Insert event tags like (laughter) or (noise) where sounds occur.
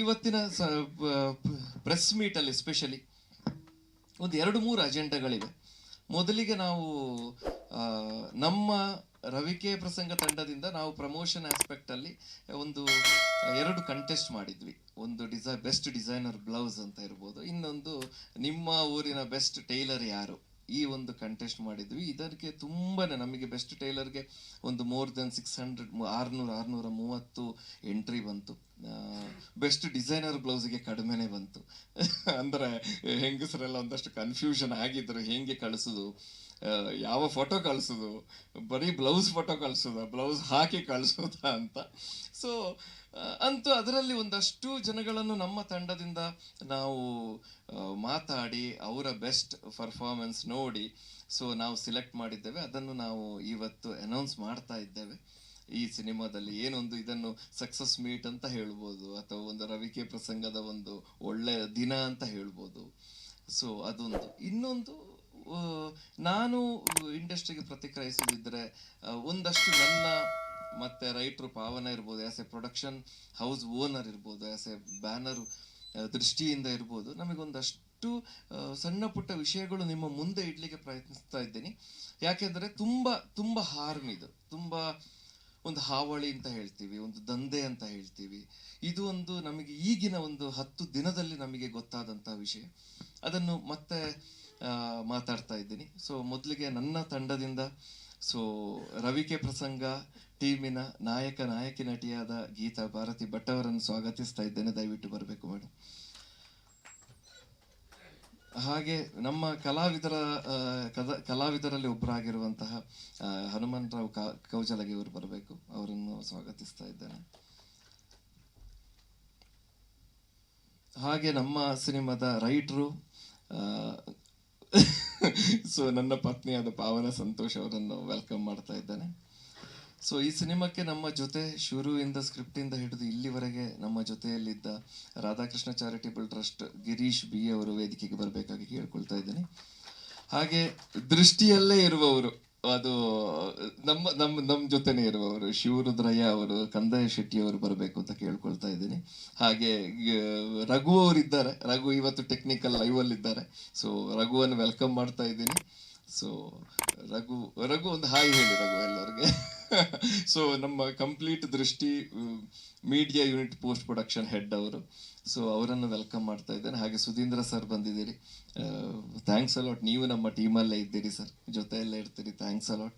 ಇವತ್ತಿನ press ಮೀಟಲ್ಲಿ specially ಒಂದು ಎರಡು ಮೂರು ಅಜೆಂಡಾಗಳಿವೆ ಮೊದಲಿಗೆ ನಾವು ನಮ್ಮ ರವಿಕೆ ಪ್ರಸಂಗ ತಂಡದಿಂದ ನಾವು ಪ್ರಮೋಷನ್ ಆಸ್ಪೆಕ್ಟ್ ಅಲ್ಲಿ ಒಂದು, ಎರಡು ಕಂಟೆಸ್ಟ್ ಮಾಡಿದ್ವಿ. ಒಂದು ಡಿಸೈ ಬೆಸ್ಟ್ ಡಿಸೈನರ್ ಬ್ಲೌಸ್ ಅಂತ ಇರ್ಬೋದು. ಇನ್ನೊಂದು ನಿಮ್ಮ ಊರಿನ ಬೆಸ್ಟ್ ಟೈಲರ್ ಯಾರು? ಈ ಒಂದು ಕಂಟೆಸ್ಟ್ ಮಾಡಿದ್ವಿ. ಇದಕ್ಕೆ ತುಂಬಾ ನಮಗೆ ಬೆಸ್ಟ್ ಟೈಲರ್ಗೆ ಒಂದು ಮೋರ್ ದೆನ್ ಸಿಕ್ಸ್ ಹಂಡ್ರೆಡ್ ಆರ್ನೂರ ಆರ್ನೂರ ಮೂವತ್ತು ಎಂಟ್ರಿ ಬಂತು. ಬೆಸ್ಟ್ ಡಿಸೈನರ್ ಬ್ಲೌಸ್ಗೆ ಕಡಿಮೆನೆ ಬಂತು. ಅಂದ್ರೆ ಹೆಂಗಸರೆಲ್ಲ ಒಂದಷ್ಟು ಕನ್ಫ್ಯೂಷನ್ ಆಗಿದ್ರು, ಹೆಂಗೆ ಕಳಿಸೋದು? ಯಾವ ಫೋಟೋ ಕಳಿಸೋದು? ಬರೀ ಬ್ಲೌಸ್ ಫೋಟೋ ಕಳಿಸೋದ? ಬ್ಲೌಸ್ ಹಾಕಿ ಕಳಿಸೋದಾ ಅಂತ. ಸೊ ಅಂತೂ ಅದರಲ್ಲಿ ಒಂದಷ್ಟು ಜನಗಳನ್ನು ನಮ್ಮ ತಂಡದಿಂದ ನಾವು ಮಾತಾಡಿ, ಅವರ ಬೆಸ್ಟ್ ಪರ್ಫಾರ್ಮೆನ್ಸ್ ನೋಡಿ ಸೊ ನಾವು ಸಿಲೆಕ್ಟ್ ಮಾಡಿದ್ದೇವೆ. ಅದನ್ನು ನಾವು ಇವತ್ತು ಅನೌನ್ಸ್ ಮಾಡ್ತಾ ಇದ್ದೇವೆ. ಈ ಸಿನಿಮಾದಲ್ಲಿ ಏನೊಂದು ಇದನ್ನು ಸಕ್ಸಸ್ ಮೀಟ್ ಅಂತ ಹೇಳ್ಬೋದು, ಅಥವಾ ಒಂದು ರವಿಕೆ ಪ್ರಸಂಗದ ಒಂದು ಒಳ್ಳೆಯ ದಿನ ಅಂತ ಹೇಳ್ಬೋದು. ಸೊ ಅದೊಂದು. ಇನ್ನೊಂದು ನಾನು ಇಂಡಸ್ಟ್ರಿಗೆ ಪ್ರತಿಕ್ರಿಯಿಸದಿದ್ದರೆ ಒಂದಷ್ಟು ನನ್ನ ಮತ್ತೆ ರೈಟ್ರು ಪಾವನ ಇರ್ಬೋದು as a production house owner ಇರ್ಬೋದು ಆಸ್ ಎ ಬ್ಯಾನರ್ ದೃಷ್ಟಿಯಿಂದ ಇರ್ಬೋದು. ನಮಗೊಂದಷ್ಟು ಸಣ್ಣ ಪುಟ್ಟ ವಿಷಯಗಳು ನಿಮ್ಮ ಮುಂದೆ ಇಡ್ಲಿಕ್ಕೆ ಪ್ರಯತ್ನಿಸ್ತಾ ಇದ್ದೀನಿ. ಯಾಕೆಂದ್ರೆ ತುಂಬಾ ತುಂಬಾ ಹಾರ್ಮ್ ಇದು. ತುಂಬಾ ಒಂದು ಹಾವಳಿ ಅಂತ ಹೇಳ್ತೀವಿ, ಒಂದು ದಂಧೆ ಅಂತ ಹೇಳ್ತೀವಿ. ಇದು ಒಂದು ನಮಗೆ ಈಗಿನ ಒಂದು ಹತ್ತು ದಿನದಲ್ಲಿ ನಮಗೆ ಗೊತ್ತಾದಂಥ ವಿಷಯ. ಅದನ್ನು ಮತ್ತೆ ಮಾತಾಡ್ತಾ ಇದ್ದೀನಿ. ಸೊ ಮೊದಲಿಗೆ ನನ್ನ ತಂಡದಿಂದ ಸೊ ರವಿಕೆ ಪ್ರಸಂಗ, ಟೀಮಿನ ನಾಯಕ ನಾಯಕಿ ನಟಿಯಾದ ಗೀತಾ ಭಾರತಿ ಭಟ್ ಅವರನ್ನು ಸ್ವಾಗತಿಸ್ತಾ ಇದ್ದೇನೆ. ದಯವಿಟ್ಟು ಬರಬೇಕು ಮೇಡಮ್ ಹಾಗೆ ನಮ್ಮ ಕಲಾವಿದರ ಕದ- ಕಲಾವಿದರಲ್ಲಿ ಒಬ್ಬರಾಗಿರುವಂತಹ ಹನುಮಂತರಾವ್ ಕೌಜಲಗಿ ಅವರು ಬರಬೇಕು. ಅವರನ್ನು ಸ್ವಾಗತಿಸ್ತಾ ಇದ್ದೇನೆ. ಹಾಗೆ ನಮ್ಮ ಸಿನಿಮಾದ ರೈಟ್ರು (laughs) ಸೊ ನನ್ನ ಪತ್ನಿಯಾದ ಪಾವನ ಸಂತೋಷ್ ಅವರನ್ನು ವೆಲ್ಕಮ್ ಮಾಡ್ತಾ ಇದ್ದೇನೆ ಸೊ ಈ ಸಿನಿಮಾಕ್ಕೆ ನಮ್ಮ ಜೊತೆ ಶುರುವಿಂದ ಸ್ಕ್ರಿಪ್ಟ್ ಇಂದ ಹಿಡಿದು ಇಲ್ಲಿವರೆಗೆ ನಮ್ಮ ಜೊತೆಯಲ್ಲಿದ್ದ Radhakrishna charitable trust Girish B ಅವರು ವೇದಿಕೆಗೆ ಬರಬೇಕಾಗಿ ಕೇಳ್ಕೊಳ್ತಾ ಇದ್ದೀನಿ. ಹಾಗೆ ದೃಷ್ಟಿಯಲ್ಲೇ ಇರುವವರು, ಅದು ನಮ್ಮ ನಮ್ಮ ನಮ್ಮ ಜೊತೆನೆ ಇರುವವರು, ಶಿವರುದ್ರಯ್ಯ ಅವರು ಕಂದಾಯ ಶೆಟ್ಟಿ ಅವರು ಬರಬೇಕು ಅಂತ ಕೇಳ್ಕೊಳ್ತಾ ಇದ್ದೀನಿ. ಹಾಗೆ ರಘು ಅವರು ಇದ್ದಾರೆ ರಘು ಇವತ್ತು ಟೆಕ್ನಿಕಲ್ ಲೈವ್ ಅಲ್ಲಿ ಇದ್ದಾರೆ ಸೊ ರಘುವನ್ನು ವೆಲ್ಕಮ್ ಮಾಡ್ತಾ ಇದ್ದೀನಿ. ಸೊ ರಘು ರಘು ಒಂದು ಹಾಯ್ ಹೇಳಿ ರಘು ಎಲ್ಲರಿಗೆ. (laughs) ಸೊ ನಮ್ಮ complete Drishti media unit post production head ಅವರು. ಸೊ ಅವರನ್ನು ವೆಲ್ಕಮ್ ಮಾಡ್ತಾ ಇದ್ದೇನೆ. ಹಾಗೆ ಸುಧೀಂದ್ರ ಸರ್ ಬಂದಿದ್ದೀರಿ. ಥ್ಯಾಂಕ್ಸ್ ಅಲಾಟ್ ನೀವು ನಮ್ಮ ಟೀಮಲ್ಲೇ ಇದ್ದೀರಿ ಸರ್ ಜೊತೆಯಲ್ಲೇ ಇರ್ತೀರಿ. Thanks a lot